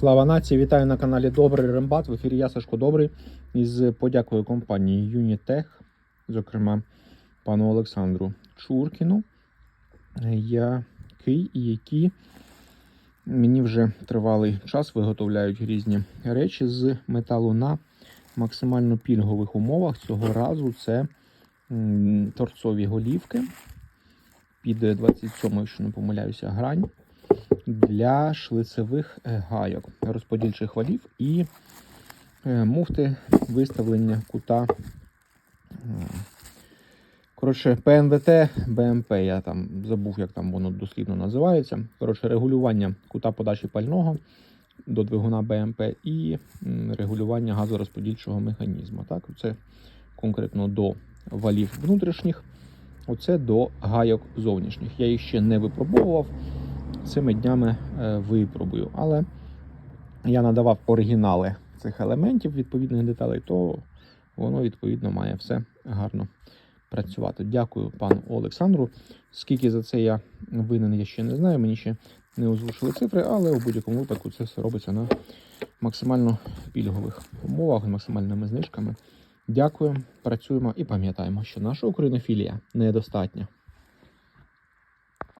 Слава нації! Вітаю на каналі Добрий Рембат. В ефірі я Сашко Добрий із подякою компанії Unitech, зокрема пану Олександру Чуркіну, який які мені вже тривалий час виготовляють різні речі з металу на максимально пільгових умовах. Цього разу це торцові голівки під 27, якщо не помиляюся, грань для шлицевих е, гайок, розподільчих валів і е, муфти виставлення кута. Коротше, ПНВТ, БМП, я там забув, як там воно дослідно називається. Коротше, регулювання кута подачі пального до двигуна БМП і регулювання газорозподільчого механізму. Так, це конкретно до валів внутрішніх, оце до гайок зовнішніх. Я їх ще не випробовував цими днями е, випробую. Але я надавав оригінали цих елементів, відповідних деталей, то воно відповідно має все гарно працювати. Дякую пану Олександру. Скільки за це я винен, я ще не знаю. Мені ще не озвучили цифри, але у будь-якому випадку це все робиться на максимально пільгових умовах, максимальними знижками. Дякую, працюємо і пам'ятаємо, що наша українофілія недостатня.